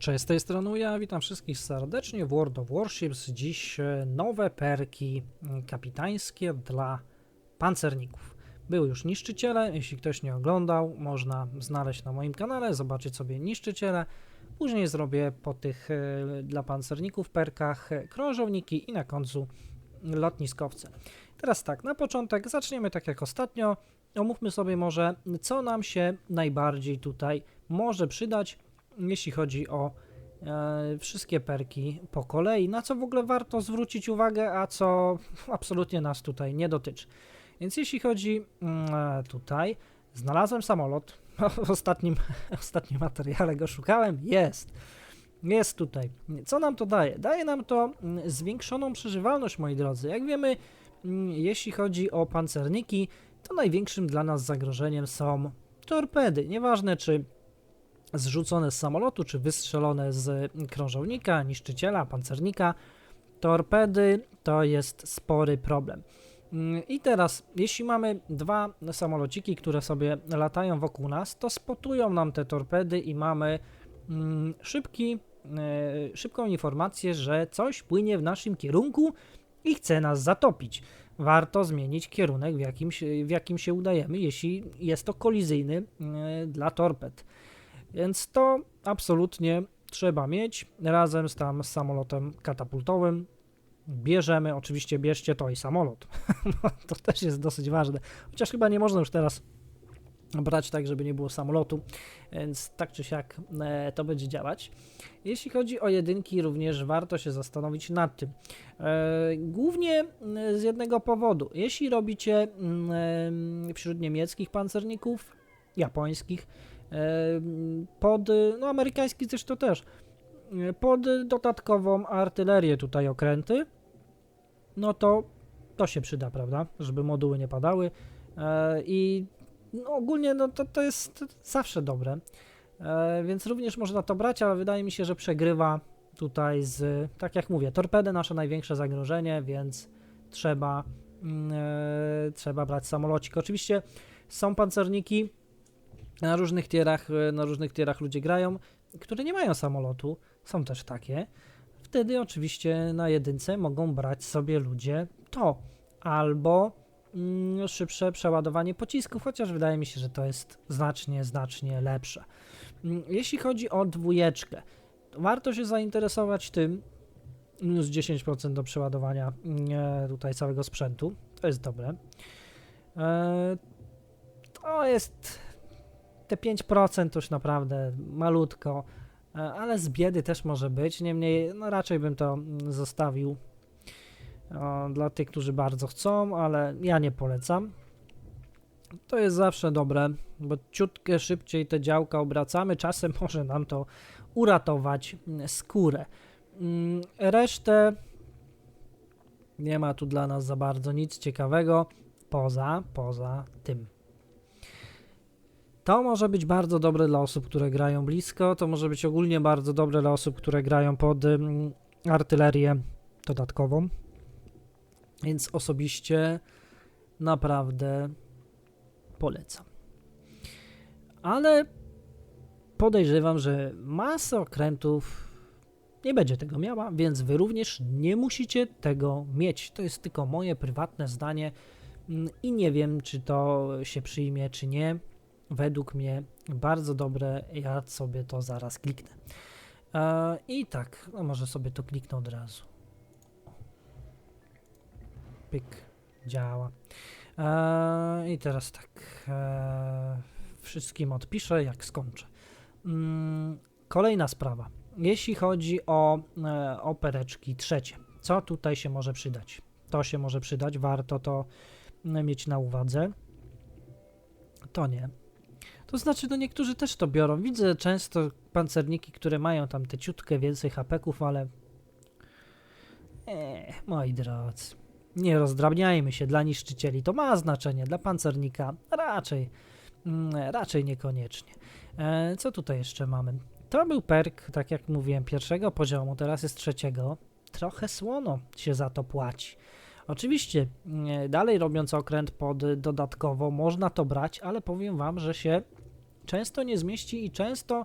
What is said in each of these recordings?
Cześć, z tej strony ja witam wszystkich serdecznie w World of Warships. Dziś e, nowe perki mm, kapitańskie dla pancerników. Były już niszczyciele, jeśli ktoś nie oglądał, można znaleźć na moim kanale, zobaczyć sobie niszczyciele. Później zrobię po tych e, dla pancerników perkach e, krążowniki i na końcu lotniskowce. Teraz tak, na początek zaczniemy tak jak ostatnio. Omówmy sobie może, co nam się najbardziej tutaj może przydać jeśli chodzi o e, wszystkie perki po kolei, na co w ogóle warto zwrócić uwagę, a co absolutnie nas tutaj nie dotyczy. Więc jeśli chodzi mm, e, tutaj, znalazłem samolot, w ostatnim, ostatnim materiale go szukałem, jest. Jest tutaj. Co nam to daje? Daje nam to mm, zwiększoną przeżywalność, moi drodzy. Jak wiemy, mm, jeśli chodzi o pancerniki, to największym dla nas zagrożeniem są torpedy. Nieważne, czy zrzucone z samolotu, czy wystrzelone z krążownika, niszczyciela, pancernika, torpedy to jest spory problem. Mm, I teraz, jeśli mamy dwa samolociki, które sobie latają wokół nas, to spotują nam te torpedy i mamy mm, szybki, e, szybką informację, że coś płynie w naszym kierunku i chce nas zatopić. Warto zmienić kierunek, w jakim, w jakim się udajemy, jeśli jest to kolizyjny e, dla torped. Więc to absolutnie trzeba mieć razem z tam z samolotem katapultowym. Bierzemy, oczywiście bierzcie to i samolot. No, to też jest dosyć ważne. Chociaż chyba nie można już teraz brać tak, żeby nie było samolotu, więc tak czy siak e, to będzie działać. Jeśli chodzi o jedynki, również warto się zastanowić nad tym. E, głównie z jednego powodu. Jeśli robicie e, wśród niemieckich pancerników, japońskich, pod, no amerykański zresztą też, pod dodatkową artylerię tutaj okręty, no to to się przyda, prawda, żeby moduły nie padały. E, i no ogólnie no to, to jest zawsze dobre, e, więc również można to brać, ale wydaje mi się, że przegrywa tutaj z, tak jak mówię, torpedy nasze największe zagrożenie, więc trzeba, mm, e, trzeba brać samolocik. Oczywiście są pancerniki, na różnych tierach, e, na różnych tierach ludzie grają, które nie mają samolotu, są też takie. Wtedy oczywiście na jedynce mogą brać sobie ludzie to albo mm, szybsze przeładowanie pocisków, chociaż wydaje mi się, że to jest znacznie, znacznie lepsze. Mm, jeśli chodzi o dwójeczkę, warto się zainteresować tym, minus 10% do przeładowania mm, tutaj całego sprzętu, to jest dobre. E, to jest te 5% to już naprawdę malutko, e, ale z biedy też może być. Niemniej, no raczej bym to mm, zostawił dla tych, którzy bardzo chcą, ale ja nie polecam. To jest zawsze dobre, bo ciutkę szybciej te działka obracamy, czasem może nam to uratować mm, skórę. Mm, resztę nie ma tu dla nas za bardzo nic ciekawego poza, poza tym. To może być bardzo dobre dla osób, które grają blisko, to może być ogólnie bardzo dobre dla osób, które grają pod um, artylerię dodatkową. Więc osobiście naprawdę polecam. Ale podejrzewam, że masa okrętów nie będzie tego miała, więc wy również nie musicie tego mieć. To jest tylko moje prywatne zdanie mm, i nie wiem, czy to się przyjmie, czy nie według mnie bardzo dobre. Ja sobie to zaraz kliknę. E, I tak, no może sobie to kliknę od razu. Pyk, działa. E, I teraz tak, e, wszystkim odpiszę, jak skończę. Mm, kolejna sprawa. Jeśli chodzi o opereczki trzecie, co tutaj się może przydać? To się może przydać, warto to mieć na uwadze. To nie. To znaczy, no niektórzy też to biorą. Widzę często pancerniki, które mają tam te ciutkę więcej hapeków, ale... Eee, moi drodzy, nie rozdrabniajmy się dla niszczycieli. To ma znaczenie, dla pancernika raczej, mm, raczej niekoniecznie. E, co tutaj jeszcze mamy? To był perk, tak jak mówiłem, pierwszego poziomu, teraz jest trzeciego. Trochę słono się za to płaci. Oczywiście, mm, dalej robiąc okręt pod dodatkowo, można to brać, ale powiem Wam, że się często nie zmieści i często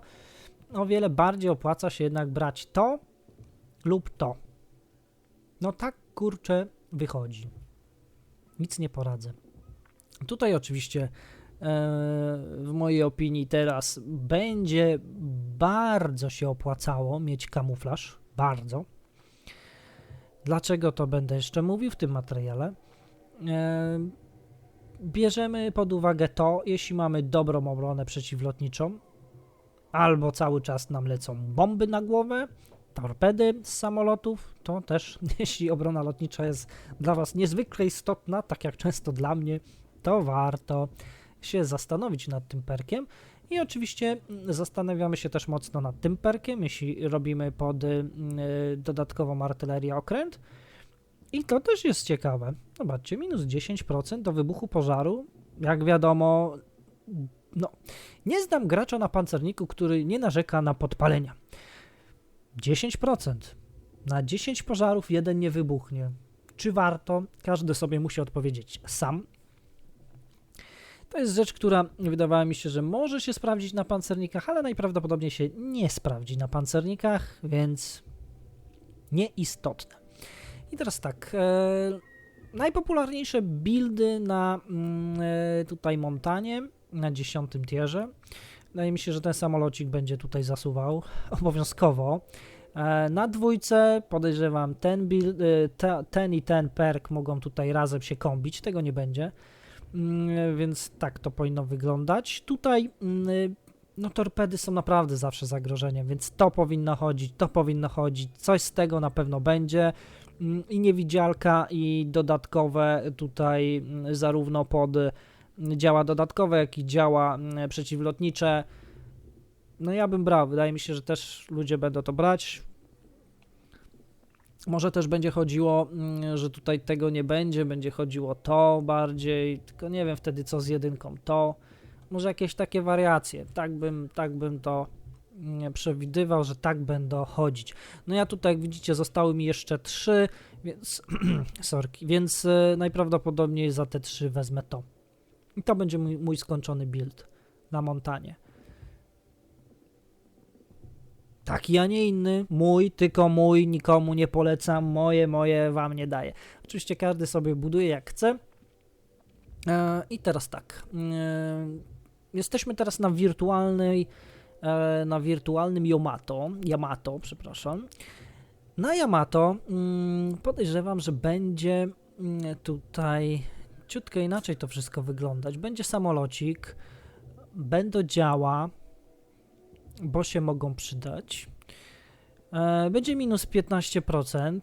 o wiele bardziej opłaca się jednak brać to lub to. No tak kurczę wychodzi. Nic nie poradzę. Tutaj oczywiście e, w mojej opinii teraz będzie bardzo się opłacało mieć kamuflaż, bardzo. Dlaczego to będę jeszcze mówił w tym materiale? E, bierzemy pod uwagę to, jeśli mamy dobrą obronę przeciwlotniczą, albo cały czas nam lecą bomby na głowę, torpedy z samolotów, to też jeśli obrona lotnicza jest dla Was niezwykle istotna, tak jak często dla mnie, to warto się zastanowić nad tym perkiem. I oczywiście mm, zastanawiamy się też mocno nad tym perkiem, jeśli robimy pod y, dodatkową artylerię okręt. I to też jest ciekawe. Zobaczcie, minus 10% do wybuchu pożaru. Jak wiadomo, no, nie znam gracza na pancerniku, który nie narzeka na podpalenia. 10%. Na 10 pożarów jeden nie wybuchnie. Czy warto? Każdy sobie musi odpowiedzieć sam. To jest rzecz, która wydawała mi się, że może się sprawdzić na pancernikach, ale najprawdopodobniej się nie sprawdzi na pancernikach, więc nieistotne. I teraz tak. E, najpopularniejsze buildy na mm, e, tutaj montanie na dziesiątym tierze. Wydaje mi się, że ten samolocik będzie tutaj zasuwał obowiązkowo. E, na dwójce podejrzewam ten, build, e, ten i ten perk mogą tutaj razem się kombić, tego nie będzie, mm, więc tak to powinno wyglądać. Tutaj mm, no torpedy są naprawdę zawsze zagrożeniem, więc to powinno chodzić, to powinno chodzić, coś z tego na pewno będzie i niewidzialka i dodatkowe tutaj zarówno pod działa dodatkowe, jak i działa przeciwlotnicze. No ja bym brał, wydaje mi się, że też ludzie będą to brać. Może też będzie chodziło, mm, że tutaj tego nie będzie, będzie chodziło to bardziej, tylko nie wiem wtedy co z jedynką to. Może jakieś takie wariacje. Tak bym, tak bym to mm, przewidywał, że tak będą chodzić. No ja tutaj, jak widzicie, zostały mi jeszcze trzy, więc, sorki, więc y, najprawdopodobniej za te trzy wezmę to. I to będzie mój, mój skończony build na montanie. Taki, a nie inny, mój, tylko mój, nikomu nie polecam, moje, moje wam nie daję. Oczywiście każdy sobie buduje jak chce. E, I teraz tak. E, jesteśmy teraz na wirtualnej, e, na wirtualnym Yamato, Yamato, przepraszam. Na Yamato mm, podejrzewam, że będzie mm, tutaj ciutkę inaczej to wszystko wyglądać. Będzie samolocik, będą działa, bo się mogą przydać. E, będzie minus 15%.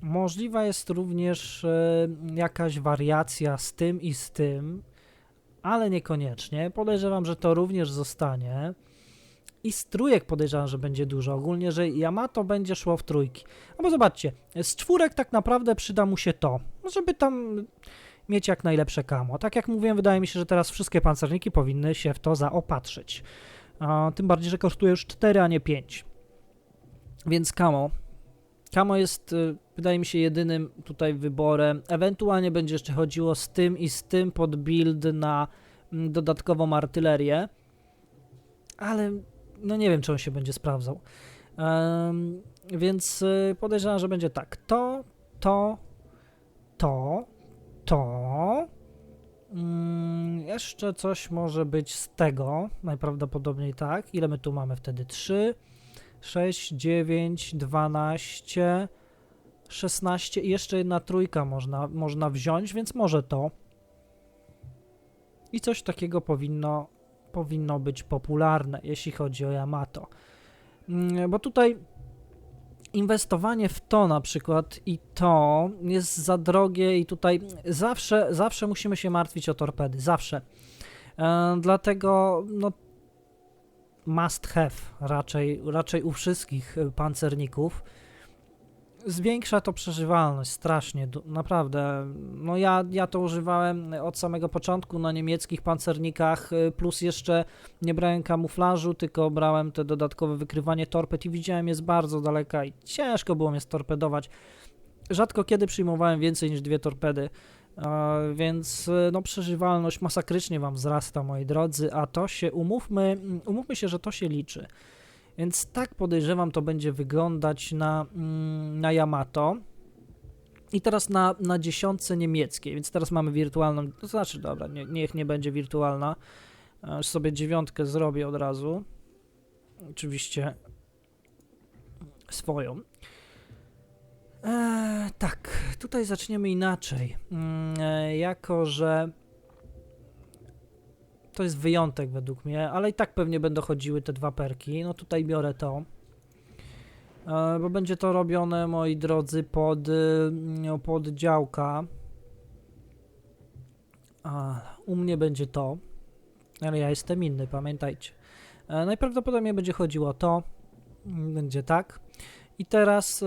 Możliwa jest również e, jakaś wariacja z tym i z tym, ale niekoniecznie. Podejrzewam, że to również zostanie. I z trójek podejrzewam, że będzie dużo. Ogólnie, że Yamato będzie szło w trójki. No bo zobaczcie, z czwórek tak naprawdę przyda mu się to, żeby tam mieć jak najlepsze kamo. Tak jak mówiłem, wydaje mi się, że teraz wszystkie pancerniki powinny się w to zaopatrzyć. A, tym bardziej, że kosztuje już 4, a nie 5. Więc kamo. Kamo jest, y, wydaje mi się, jedynym tutaj wyborem. Ewentualnie będzie jeszcze chodziło z tym i z tym pod build na mm, dodatkową artylerię. Ale no nie wiem, czy on się będzie sprawdzał. Um, więc y, podejrzewam, że będzie tak. To, to, to, to. Mm, jeszcze coś może być z tego. Najprawdopodobniej tak. Ile my tu mamy wtedy? 3, 6, 9, 12, 16 i jeszcze jedna trójka można, można wziąć, więc może to. I coś takiego powinno powinno być popularne, jeśli chodzi o Yamato. Mm, bo tutaj inwestowanie w to na przykład i to jest za drogie i tutaj zawsze, zawsze musimy się martwić o torpedy, zawsze. E, dlatego no, must have raczej, raczej u wszystkich pancerników zwiększa to przeżywalność strasznie, naprawdę. No ja, ja to używałem od samego początku na niemieckich pancernikach, y, plus jeszcze nie brałem kamuflażu, tylko brałem te dodatkowe wykrywanie torped i widziałem je z bardzo daleka i ciężko było mnie storpedować. Rzadko kiedy przyjmowałem więcej niż dwie torpedy więc e, no, przeżywalność masakrycznie wam wzrasta, moi drodzy, a to się, umówmy, umówmy się, że to się liczy. Więc tak podejrzewam, to będzie wyglądać na, mm, na Yamato. I teraz na, na dziesiątce niemieckiej, więc teraz mamy wirtualną, to znaczy, dobra, nie, niech nie będzie wirtualna. Już sobie dziewiątkę zrobię od razu. Oczywiście swoją. Eee, tak, tutaj zaczniemy inaczej. Eee, jako, że to jest wyjątek według mnie, ale i tak pewnie będą chodziły te dwa perki. No tutaj biorę to. Eee, bo będzie to robione, moi drodzy, pod, no, pod działka. A, u mnie będzie to. Ale ja jestem inny, pamiętajcie. E, najprawdopodobniej będzie chodziło to. Będzie tak. I teraz y,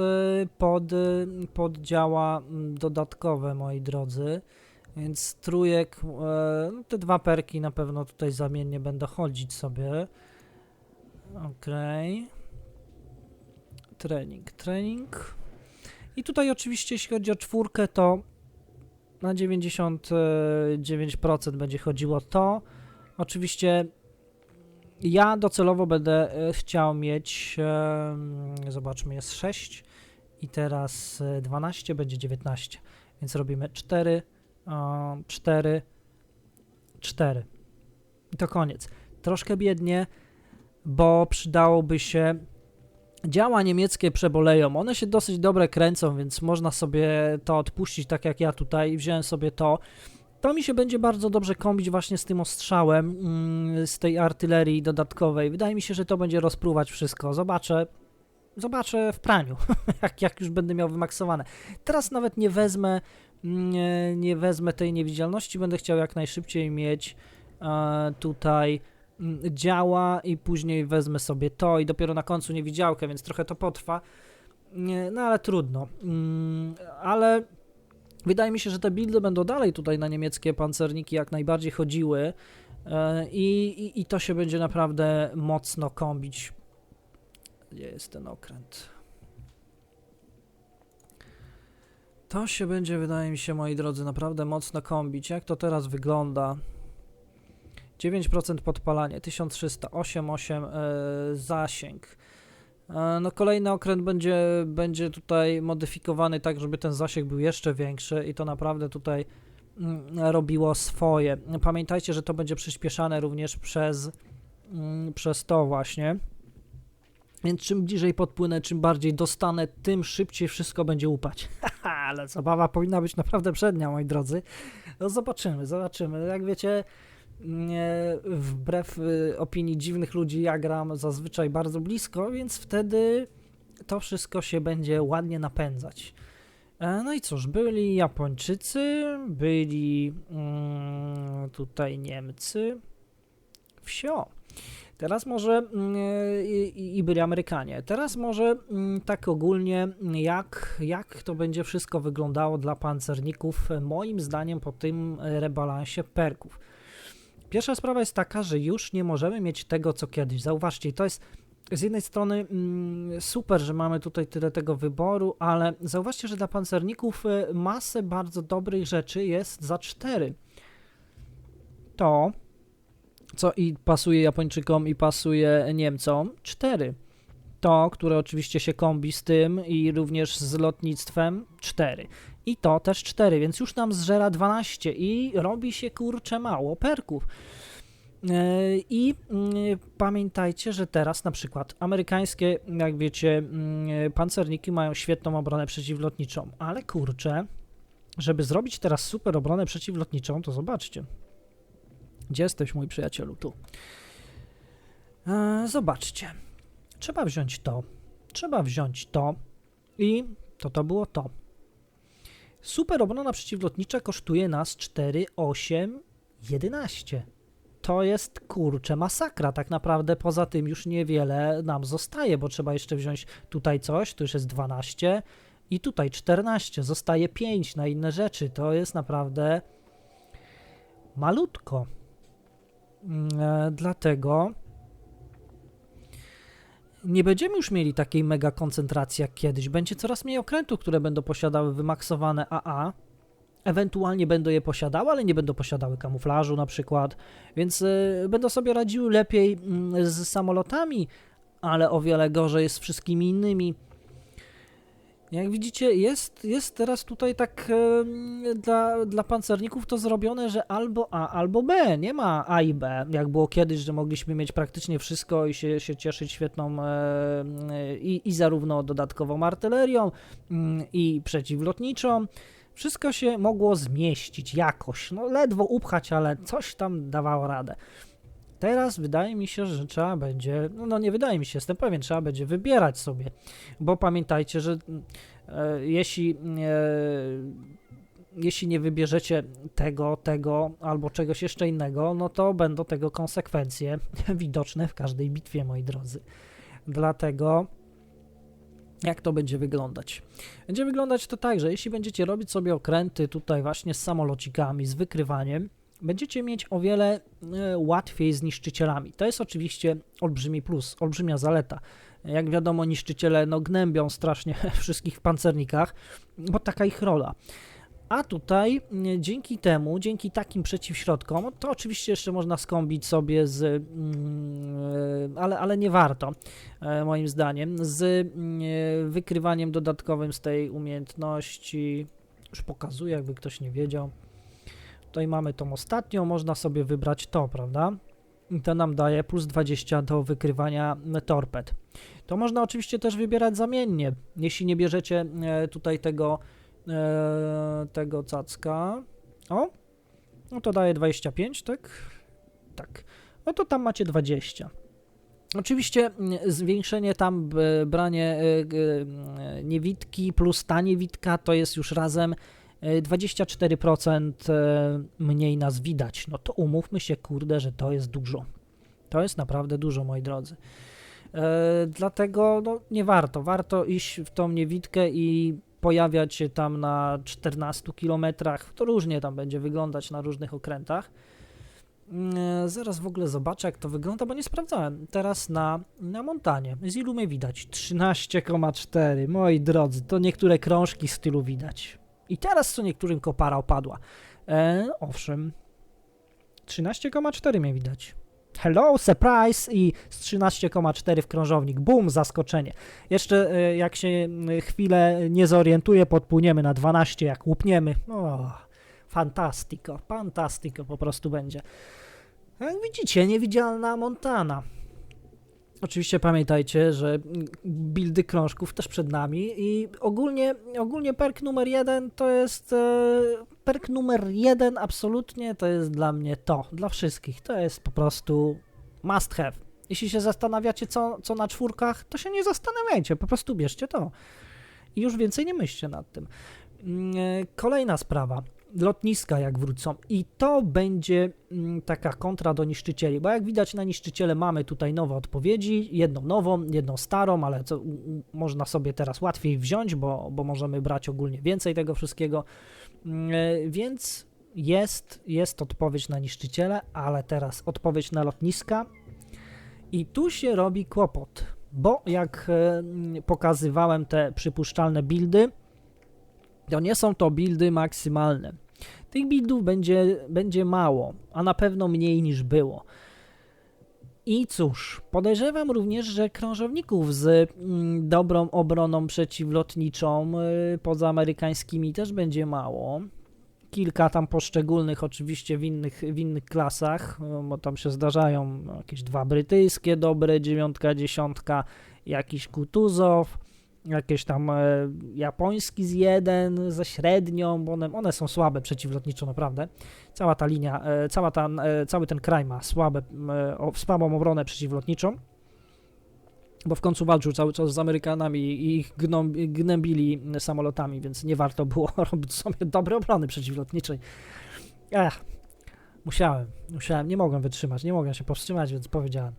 pod, y, poddziała mm, dodatkowe, moi drodzy. Więc trójek, e, no te dwa perki na pewno tutaj zamiennie będą chodzić sobie. Ok. Trening, trening. I tutaj oczywiście jeśli chodzi o czwórkę, to na 99% będzie chodziło to. Oczywiście ja docelowo będę e, chciał mieć, zobaczmy, jest 6 i teraz 12 będzie 19, więc robimy 4, 4, 4 i to koniec. Troszkę biednie, bo przydałoby się działa niemieckie przeboleją. One się dosyć dobre kręcą, więc można sobie to odpuścić, tak jak ja tutaj wziąłem sobie to. To mi się będzie bardzo dobrze kombić właśnie z tym ostrzałem, mm, z tej artylerii dodatkowej. Wydaje mi się, że to będzie rozpruwać wszystko. Zobaczę, zobaczę w praniu, jak, jak już będę miał wymaksowane. Teraz nawet nie wezmę, nie, mm, nie wezmę tej niewidzialności, będę chciał jak najszybciej mieć e, tutaj mm, działa i później wezmę sobie to i dopiero na końcu niewidziałkę, więc trochę to potrwa. No ale trudno. Ale Wydaje mi się, że te buildy będą dalej tutaj na niemieckie pancerniki jak najbardziej chodziły e, i, i, i to się będzie naprawdę mocno kombić. Gdzie jest ten okręt? To się będzie, wydaje mi się, moi drodzy, naprawdę mocno kombić. Jak to teraz wygląda? 9% podpalanie, 1300, 8,8 e, zasięg. E, no kolejny okręt będzie, będzie tutaj modyfikowany tak, żeby ten zasięg był jeszcze większy i to naprawdę tutaj mm, robiło swoje. Pamiętajcie, że to będzie przyspieszane również przez, mm, przez to właśnie. Więc czym bliżej podpłynę, czym bardziej dostanę, tym szybciej wszystko będzie upać. Ale zabawa powinna być naprawdę przednia, moi drodzy. No zobaczymy, zobaczymy. Jak wiecie, wbrew y, opinii dziwnych ludzi, ja gram zazwyczaj bardzo blisko, więc wtedy to wszystko się będzie ładnie napędzać. E, no i cóż, byli Japończycy, byli mm, tutaj Niemcy, wsio. Teraz może mm, i, i byli Amerykanie. Teraz może mm, tak ogólnie, jak, jak to będzie wszystko wyglądało dla pancerników, moim zdaniem po tym rebalansie perków. Pierwsza sprawa jest taka, że już nie możemy mieć tego, co kiedyś. Zauważcie, to jest z jednej strony mm, super, że mamy tutaj tyle tego wyboru, ale zauważcie, że dla pancerników y, masę bardzo dobrych rzeczy jest za cztery. To, co i pasuje Japończykom i pasuje Niemcom, cztery. To, które oczywiście się kombi z tym i również z lotnictwem, cztery i to też 4, więc już nam zżera 12 i robi się kurcze mało perków. E, I mm, pamiętajcie, że teraz na przykład amerykańskie, jak wiecie, mm, pancerniki mają świetną obronę przeciwlotniczą, ale kurczę, żeby zrobić teraz super obronę przeciwlotniczą, to zobaczcie. Gdzie jesteś, mój przyjacielu? Tu. E, zobaczcie. Trzeba wziąć to, trzeba wziąć to i to to było to. Super obrona przeciwlotnicza kosztuje nas 4, 8, 11. To jest kurczę masakra. Tak naprawdę poza tym już niewiele nam zostaje, bo trzeba jeszcze wziąć tutaj coś, to już jest 12 i tutaj 14. Zostaje 5 na inne rzeczy. To jest naprawdę malutko. Mm, e, dlatego nie będziemy już mieli takiej mega koncentracji jak kiedyś. Będzie coraz mniej okrętów, które będą posiadały wymaksowane AA, ewentualnie będą je posiadały, ale nie będą posiadały kamuflażu na przykład, więc y, będą sobie radziły lepiej y, z samolotami, ale o wiele gorzej z wszystkimi innymi. Jak widzicie, jest, jest teraz tutaj tak dla, dla pancerników to zrobione, że albo A, albo B. Nie ma A i B, jak było kiedyś, że mogliśmy mieć praktycznie wszystko i się, się cieszyć świetną i, i zarówno dodatkową artylerią, mm, i przeciwlotniczą. Wszystko się mogło zmieścić jakoś. No ledwo upchać, ale coś tam dawało radę. Teraz wydaje mi się, że trzeba będzie, no, no nie wydaje mi się, jestem pewien, trzeba będzie wybierać sobie, bo pamiętajcie, że e, jeśli, e, jeśli nie wybierzecie tego, tego albo czegoś jeszcze innego, no to będą tego konsekwencje widoczne w każdej bitwie, moi drodzy. Dlatego jak to będzie wyglądać? Będzie wyglądać to tak, że jeśli będziecie robić sobie okręty tutaj właśnie z samolocikami, z wykrywaniem, będziecie mieć o wiele e, łatwiej z niszczycielami. To jest oczywiście olbrzymi plus, olbrzymia zaleta. Jak wiadomo, niszczyciele no, gnębią strasznie wszystkich w pancernikach, bo taka ich rola. A tutaj e, dzięki temu, dzięki takim przeciwśrodkom, to oczywiście jeszcze można skąbić sobie z, mm, e, ale, ale nie warto, moim zdaniem, z mm, wykrywaniem dodatkowym z tej umiejętności. Już pokazuję, jakby ktoś nie wiedział. Tutaj mamy tą ostatnią, można sobie wybrać to, prawda? I to nam daje plus 20 do wykrywania torped. To można oczywiście też wybierać zamiennie, jeśli nie bierzecie e, tutaj tego, e, tego cacka. O, no to daje 25, tak? Tak. No to tam macie 20. Oczywiście zwiększenie tam, branie e, niewidki plus ta niewidka to jest już razem 24% e, mniej nas widać. No to umówmy się, kurde, że to jest dużo. To jest naprawdę dużo, moi drodzy. E, dlatego no, nie warto. Warto iść w tą niewidkę i pojawiać się tam na 14 km. To różnie tam będzie wyglądać na różnych okrętach. E, zaraz w ogóle zobaczę, jak to wygląda, bo nie sprawdzałem. Teraz na, na montanie. Z ilu mnie widać? 13,4. Moi drodzy, to niektóre krążki z tylu widać. I teraz co niektórym kopara opadła. E, owszem, 13,4 mnie widać. Hello, surprise i z 13,4 w krążownik. Bum, zaskoczenie. Jeszcze e, jak się chwilę nie zorientuję, podpłyniemy na 12, jak łupniemy. O, fantastico, fantastico po prostu będzie. Jak widzicie, niewidzialna Montana. Oczywiście pamiętajcie, że buildy krążków też przed nami i ogólnie, ogólnie perk numer jeden to jest e, perk numer jeden absolutnie to jest dla mnie to, dla wszystkich, to jest po prostu must have. Jeśli się zastanawiacie co, co na czwórkach, to się nie zastanawiajcie, po prostu bierzcie to i już więcej nie myślcie nad tym. Mm, e, kolejna sprawa lotniska jak wrócą. I to będzie mm, taka kontra do niszczycieli, bo jak widać na niszczyciele mamy tutaj nowe odpowiedzi, jedną nową, jedną starą, ale co, można sobie teraz łatwiej wziąć, bo, bo możemy brać ogólnie więcej tego wszystkiego, mm, e, więc jest, jest odpowiedź na niszczyciele, ale teraz odpowiedź na lotniska. I tu się robi kłopot, bo jak e, pokazywałem te przypuszczalne buildy, to nie są to buildy maksymalne. Tych buildów będzie, będzie mało, a na pewno mniej niż było. I cóż, podejrzewam również, że krążowników z mm, dobrą obroną przeciwlotniczą y, poza amerykańskimi też będzie mało. Kilka tam poszczególnych oczywiście w innych, w innych klasach, y, bo tam się zdarzają jakieś dwa brytyjskie dobre, dziewiątka, dziesiątka, jakiś Kutuzow, jakieś tam e, japoński z jeden ze średnią, bo one, one są słabe przeciwlotniczo naprawdę. Cała ta linia, e, cała ta, e, cały ten kraj ma słabe, słabą obronę przeciwlotniczą, bo w końcu walczył cały czas z Amerykanami i ich gnębili samolotami, więc nie warto było robić sobie dobrej obrony przeciwlotniczej. Ech, musiałem, musiałem, nie mogłem wytrzymać, nie mogłem się powstrzymać, więc powiedziałem.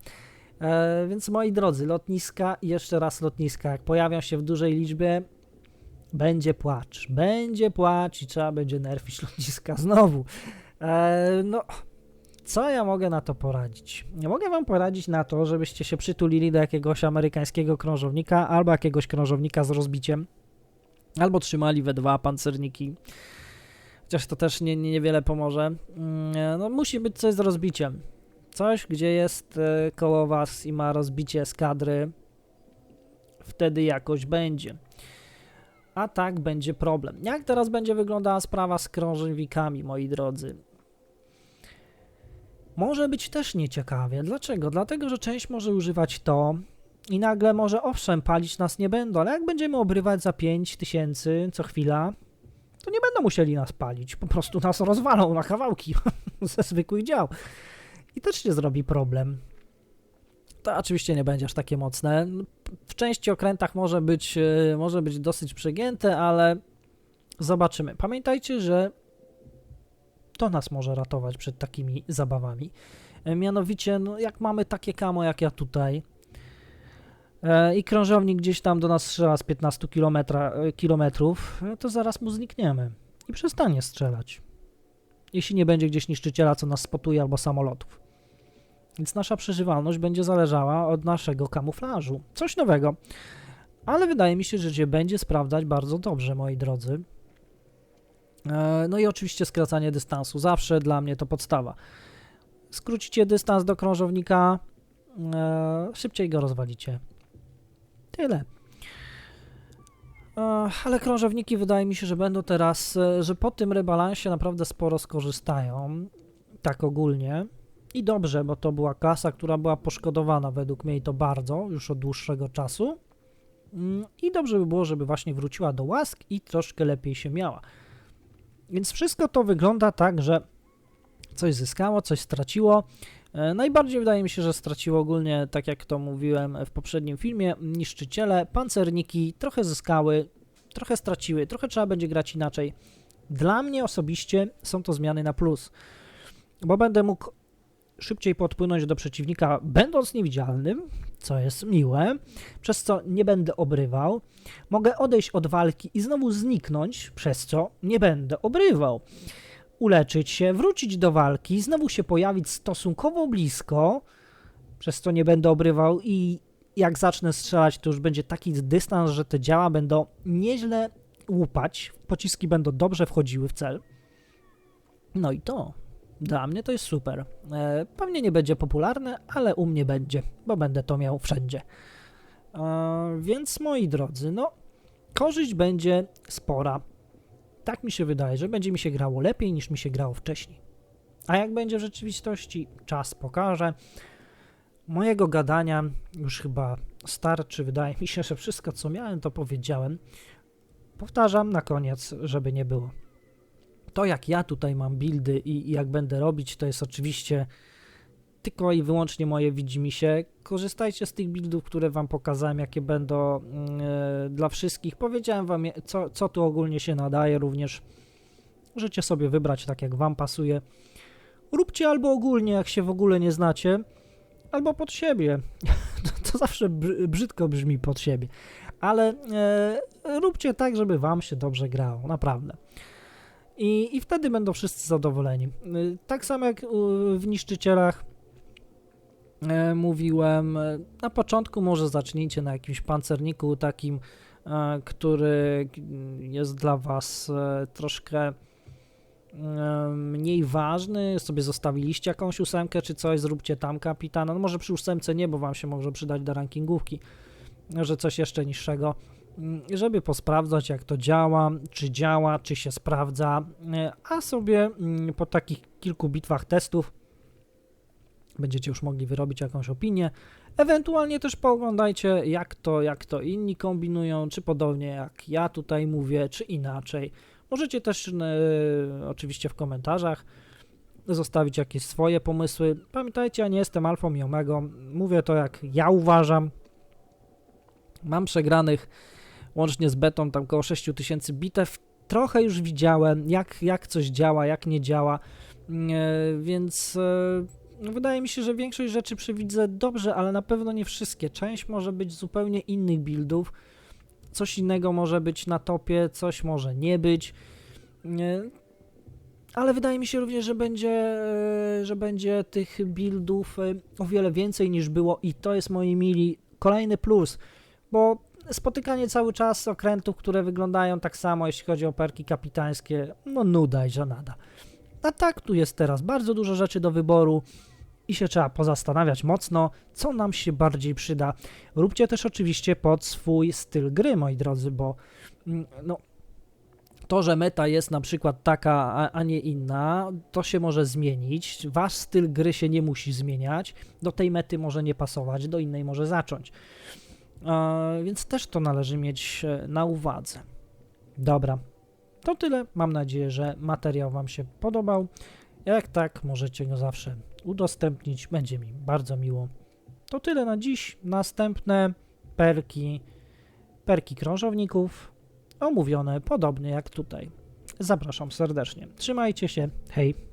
E, więc moi drodzy, lotniska i jeszcze raz lotniska, jak pojawią się w dużej liczbie, będzie płacz. Będzie płacz i trzeba będzie nerfić lotniska znowu. E, no, co ja mogę na to poradzić? Nie mogę wam poradzić na to, żebyście się przytulili do jakiegoś amerykańskiego krążownika albo jakiegoś krążownika z rozbiciem, albo trzymali we dwa pancerniki chociaż to też nie, nie, niewiele pomoże. Mm, no musi być coś z rozbiciem. Coś, gdzie jest e, koło was i ma rozbicie z kadry. Wtedy jakoś będzie. A tak będzie problem. Jak teraz będzie wyglądała sprawa z krążowikami, moi drodzy? Może być też nieciekawie. Dlaczego? Dlatego, że część może używać to i nagle może owszem, palić nas nie będą, ale jak będziemy obrywać za 5 tysięcy co chwila, to nie będą musieli nas palić. Po prostu nas rozwalą na kawałki ze zwykłych dział. I też się zrobi problem. To oczywiście nie będzie aż takie mocne. W części okrętach może być, e, może być dosyć przegięte, ale zobaczymy. Pamiętajcie, że to nas może ratować przed takimi zabawami. E, mianowicie, no, jak mamy takie kamo jak ja tutaj e, i krążownik gdzieś tam do nas strzela z 15 kilometrów, to zaraz mu znikniemy i przestanie strzelać. Jeśli nie będzie gdzieś niszczyciela, co nas spotuje, albo samolotów. Więc nasza przeżywalność będzie zależała od naszego kamuflażu. Coś nowego. Ale wydaje mi się, że się będzie sprawdzać bardzo dobrze, moi drodzy. E, no i oczywiście skracanie dystansu. Zawsze dla mnie to podstawa. Skrócicie dystans do krążownika, e, szybciej go rozwalicie. Tyle. E, ale krążowniki wydaje mi się, że będą teraz, że po tym rebalansie naprawdę sporo skorzystają. Tak ogólnie. I dobrze, bo to była klasa, która była poszkodowana według mnie i to bardzo, już od dłuższego czasu. Mm, I dobrze by było, żeby właśnie wróciła do łask i troszkę lepiej się miała. Więc wszystko to wygląda tak, że coś zyskało, coś straciło. E, najbardziej wydaje mi się, że straciło ogólnie, tak jak to mówiłem w poprzednim filmie, niszczyciele, pancerniki trochę zyskały, trochę straciły, trochę trzeba będzie grać inaczej. Dla mnie osobiście są to zmiany na plus, bo będę mógł szybciej podpłynąć do przeciwnika, będąc niewidzialnym, co jest miłe, przez co nie będę obrywał. Mogę odejść od walki i znowu zniknąć, przez co nie będę obrywał. Uleczyć się, wrócić do walki, znowu się pojawić stosunkowo blisko, przez co nie będę obrywał i jak zacznę strzelać, to już będzie taki dystans, że te działa będą nieźle łupać, pociski będą dobrze wchodziły w cel. No i to dla mnie to jest super. E, pewnie nie będzie popularne, ale u mnie będzie, bo będę to miał wszędzie. E, więc moi drodzy, no, korzyść będzie spora. Tak mi się wydaje, że będzie mi się grało lepiej niż mi się grało wcześniej. A jak będzie w rzeczywistości, czas pokaże. Mojego gadania już chyba starczy. Wydaje mi się, że wszystko co miałem, to powiedziałem. Powtarzam na koniec, żeby nie było. To, jak ja tutaj mam buildy i, i jak będę robić, to jest oczywiście tylko i wyłącznie moje widzimisię. Korzystajcie z tych buildów, które wam pokazałem, jakie będą yy, dla wszystkich. Powiedziałem wam, co, co tu ogólnie się nadaje również. Możecie sobie wybrać tak, jak wam pasuje. Róbcie albo ogólnie, jak się w ogóle nie znacie, albo pod siebie. to, to zawsze brzydko brzmi pod siebie. Ale yy, róbcie tak, żeby wam się dobrze grało, naprawdę. I, I wtedy będą wszyscy zadowoleni. Y, tak samo jak w niszczycielach e, mówiłem, e, na początku może zacznijcie na jakimś pancerniku takim, e, który jest dla Was troszkę mniej ważny, sobie zostawiliście jakąś ósemkę czy coś, zróbcie tam kapitana, no może przy ósemce nie, bo Wam się może przydać do rankingówki, że coś jeszcze niższego, Mm, żeby posprawdzać, jak to działa, czy działa, czy się sprawdza, e, a sobie mm, po takich kilku bitwach testów będziecie już mogli wyrobić jakąś opinię. Ewentualnie też pooglądajcie, jak to, jak to inni kombinują, czy podobnie jak ja tutaj mówię, czy inaczej. Możecie też e, oczywiście w komentarzach zostawić jakieś swoje pomysły. Pamiętajcie, ja nie jestem alfą i omegą. Mówię to jak ja uważam. Mam przegranych łącznie z betą tam około 6000 bitew. Trochę już widziałem, jak, jak coś działa, jak nie działa, e, więc no wydaje mi się, że większość rzeczy przewidzę dobrze, ale na pewno nie wszystkie. Część może być zupełnie innych buildów, coś innego może być na topie, coś może nie być. E, ale wydaje mi się również, że będzie, że będzie tych buildów o wiele więcej niż było i to jest moi mili kolejny plus, bo spotykanie cały czas okrętów, które wyglądają tak samo, jeśli chodzi o perki kapitańskie, no nuda i żenada. A tak, tu jest teraz bardzo dużo rzeczy do wyboru i się trzeba pozastanawiać mocno, co nam się bardziej przyda. Róbcie też oczywiście pod swój styl gry, moi drodzy, bo mm, no, to, że meta jest na przykład taka, a, nie inna, to się może zmienić. Wasz styl gry się nie musi zmieniać. Do tej mety może nie pasować, do innej może zacząć. Więc też to należy mieć e, na uwadze. Dobra, to tyle. Mam nadzieję, że materiał Wam się podobał. Jak tak, możecie go zawsze udostępnić. Będzie mi bardzo miło. To tyle na dziś. Następne perki, perki krążowników omówione podobnie jak tutaj. Zapraszam serdecznie. Trzymajcie się. Hej.